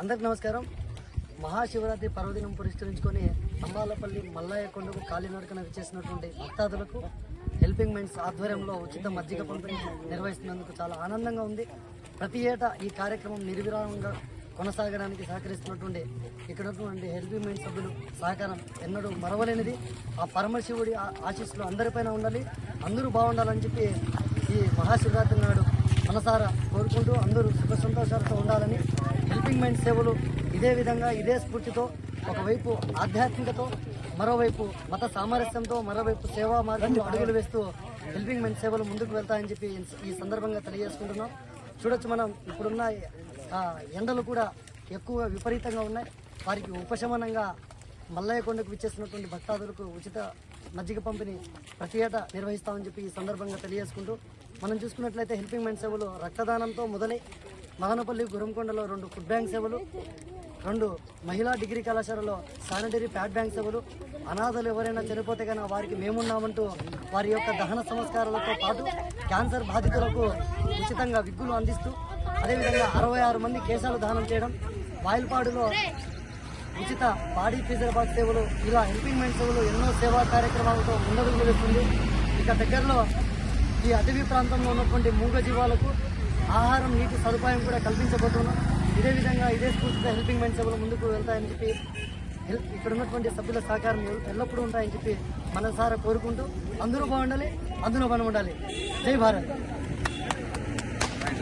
అందరికి నమస్కారం. మహాశివరాత్రి పర్వదినం పురస్కరించుకొని అంబాలపల్లి మల్లయ్య కొండకు కాలినడకన విచ్చేసినటువంటి భక్తాదులకు హెల్పింగ్ మైండ్స్ ఆధ్వర్యంలో ఉచిత మజ్జిగ పంపిణీ నిర్వహిస్తున్నందుకు చాలా ఆనందంగా ఉంది. ప్రతి ఏటా ఈ కార్యక్రమం నిర్విరామంగా కొనసాగడానికి సహకరిస్తున్నటువంటి ఇక్కడ ఉన్నటువంటి హెల్పింగ్ మైండ్ సభ్యులు సహకారం ఎన్నడూ మరవలేనిది. ఆ పరమశివుడి ఆ- ఆశీస్సులు అందరిపైన ఉండాలి. అందరూ బాగుండాలని చెప్పి ఈ మహాశివరాత్రి నాడు మనసారా కోరుకుంటూ అందరూ సుఖ సంతోషాలతో ఉండాలని హెల్పింగ్ మైండ్ సేవలు ఇదే విధంగా ఇదే స్ఫూర్తితో ఒకవైపు ఆధ్యాత్మికతో మరోవైపు మత సామరస్యంతో మరోవైపు సేవా మార్గంలో అడుగులు వేస్తూ హెల్పింగ్ మైండ్ సేవలు ముందుకు వెళ్తాయని చెప్పి ఈ సందర్భంగా తెలియజేసుకుంటున్నాం. చూడొచ్చు మనం ఇప్పుడున్న ఎండలు కూడా ఎక్కువ విపరీతంగా ఉన్నాయి. వారికి ఉపశమనంగా మల్లయ్య కొండకు విచ్చేసినటువంటి భక్తాదులకు ఉచిత మజ్జిగ పంపిణీ ప్రతి ఏటా నిర్వహిస్తామని చెప్పి ఈ సందర్భంగా తెలియజేసుకుంటూ మనం చూసుకున్నట్లయితే హెల్పింగ్ మైండ్ సేవలు రక్తదానంతో మొదలై మదనపల్లి గురంకొండలో రెండు ఫుడ్ బ్యాంక్ సేవలు రెండు మహిళా డిగ్రీ కళాశాలలో శానిటరీ ప్యాడ్ బ్యాంక్ సేవలు. అనాథలు ఎవరైనా చనిపోతే కానీ వారికి మేమున్నామంటూ వారి యొక్క దహన సంస్కారాలతో పాటు క్యాన్సర్ బాధితులకు ఉచితంగా విగ్గులు అందిస్తూ అదేవిధంగా అరవై ఆరు మంది కేశాలు దానం చేయడం వాయిల్పాడులో ఉచిత బాడీ ఫీజర్ బాక్స్ సేవలు ఇలా హెల్పింగ్ మైండ్ సేవలు ఎన్నో సేవా కార్యక్రమాలతో ముందడుగు వేస్తుంది. ఇక దగ్గరలో ఈ అటవీ ప్రాంతంలో ఉన్నటువంటి మూగ జీవాలకు ఆహారం నీటి సదుపాయం కూడా కల్పించబోతున్నాం. ఇదే విధంగా ఇదే స్ఫూర్తితో హెల్పింగ్ మైండ్ సేవలు ముందుకు వెళ్తాయని చెప్పి ఇక్కడ ఉన్నటువంటి సభ్యుల సహకారం ఎల్లప్పుడూ ఉంటాయని చెప్పి మనసారా కోరుకుంటూ అందరూ బాగుండాలి అందులో మనం ఉండాలి. జై భారత్.